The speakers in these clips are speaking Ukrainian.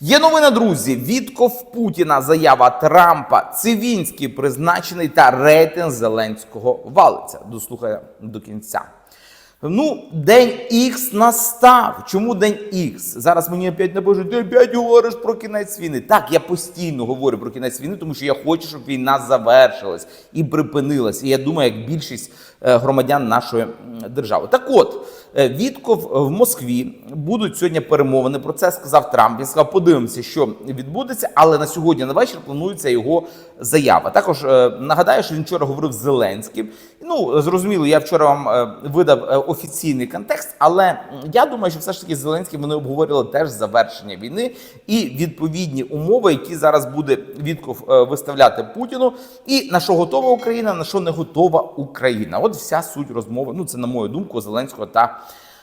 Є новина, друзі. Відков Путіна, заява Трампа, Цивінський призначений та рейтинг Зеленського валиться. Дослухай до кінця. Ну, день Х настав. Чому день Х? Зараз мені опять напишуть, ти опять говориш про кінець війни. Так, я постійно говорю про кінець війни, тому що я хочу, щоб війна завершилась і припинилась. І я думаю, як більшість е, громадян нашої держави. Так от, Вітков в Москві будуть сьогодні перемовини. Про це сказав Трамп. Він сказав, подивимося, що відбудеться, але на сьогодні на вечір планується його заява. Також е, нагадаю, що він вчора говорив з Зеленським. Ну зрозуміло, я вчора вам е, видав е, офіційний контекст, але я думаю, що все ж таки з Зеленським вони обговорювали теж завершення війни і відповідні умови, які зараз буде Вітков е, виставляти Путіну, і на що готова Україна, на що не готова Україна. От вся суть розмови. Ну це на мою думку Зеленського та.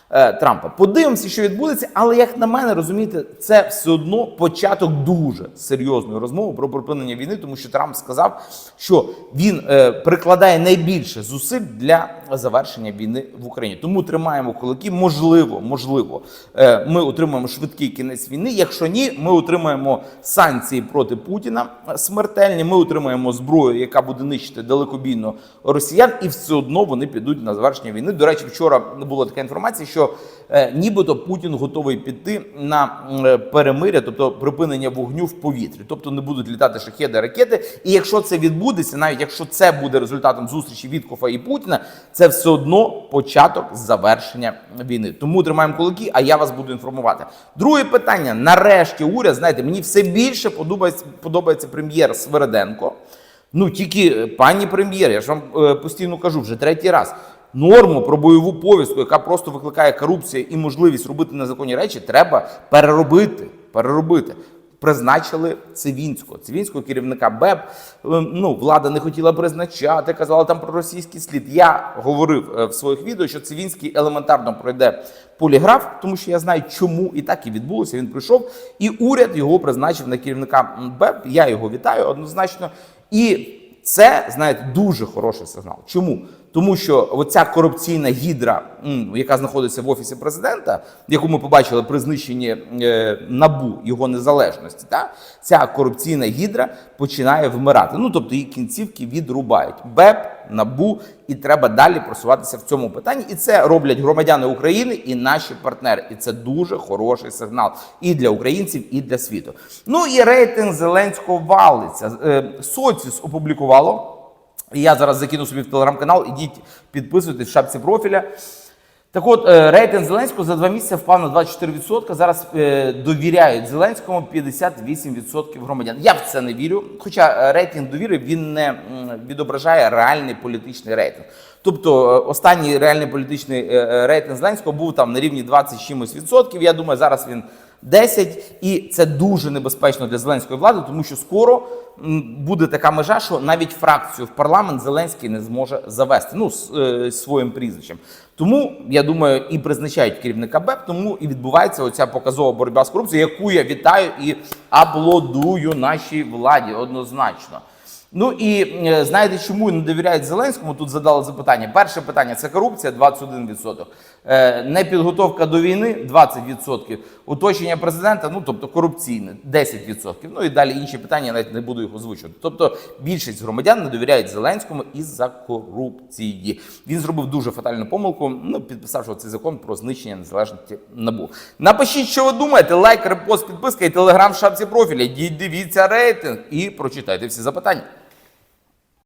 Е, Трампа. Подивимося, що відбудеться, але як на мене, розумієте, це все одно початок дуже серйозної розмови про припинення війни, тому що Трамп сказав, що він е, прикладає найбільше зусиль для завершення війни в Україні. Тому тримаємо кулаки. Можливо, можливо, е, ми отримаємо швидкий кінець війни. Якщо ні, ми отримаємо санкції проти Путіна смертельні. Ми отримаємо зброю, яка буде нищити далекобійно росіян, і все одно вони підуть на завершення війни. До речі, вчора була така інформація, що е, нібито Путін готовий піти на е, перемиря, тобто припинення вогню в повітрі, тобто не будуть літати шахеди, ракети. І якщо це відбудеться, навіть якщо це буде результатом зустрічі Віткофа і Путіна, це все одно початок завершення війни. Тому тримаємо кулаки, а я вас буду інформувати. Друге питання: нарешті уряд, знаєте, мені все більше подобається, подобається прем'єр Свереденко. Ну тільки е, пані прем'єр, я ж вам постійно кажу вже третій раз. Норму про бойову повістку, яка просто викликає корупцію і можливість робити незаконні речі, треба переробити. Переробити. Призначили Цивінського, цивінського керівника БЕБ. Е, Ну, влада не хотіла призначати, казала там про російський слід. Я говорив е, в своїх відео, що Цивінський елементарно пройде поліграф, тому що я знаю, чому і так і відбулося. Він прийшов, і уряд його призначив на керівника м, БЕБ. Я його вітаю однозначно. І це, знаєте, дуже хороший сигнал. Чому? Тому що оця корупційна гідра, яка знаходиться в офісі президента, яку ми побачили при знищенні е, набу його незалежності, та ця корупційна гідра починає вмирати. Ну тобто її кінцівки відрубають. БЕП, набу, і треба далі просуватися в цьому питанні. І це роблять громадяни України і наші партнери. І це дуже хороший сигнал і для українців, і для світу. Ну і рейтинг Зеленського валиться. Е, Соціус опублікувало. І я зараз закину собі в телеграм-канал, ідіть підписуйтесь в шапці профіля. Так от, е, рейтинг Зеленського за два місяці впав на 24%. Зараз е, довіряють Зеленському 58% громадян. Я в це не вірю. Хоча е, рейтинг довіри він не відображає реальний політичний рейтинг. Тобто, е, останній реальний політичний е, е, рейтинг Зеленського був там на рівні 20 чимось відсотків. Я думаю, зараз він 10, і це дуже небезпечно для зеленської влади, тому що скоро буде така межа, що навіть фракцію в парламент Зеленський не зможе завести ну з своїм прізвищем. Тому я думаю, і призначають керівника БЕП, тому і відбувається оця показова боротьба з корупцією, яку я вітаю і аплодую нашій владі однозначно. Ну і е, знаєте, чому не довіряють Зеленському? Тут задали запитання. Перше питання це корупція 21%. Е, Непідготовка до війни 20%. Уточнення президента, ну тобто корупційне 10%. Ну і далі інші питання, навіть не буду їх озвучувати. Тобто більшість громадян не довіряють Зеленському із-за корупції. Він зробив дуже фатальну помилку, ну підписавши цей закон про знищення незалежності набу. Напишіть, що ви думаєте. Лайк, репост, підписка і телеграм в шапці профіля. Дивіться рейтинг і прочитайте всі запитання.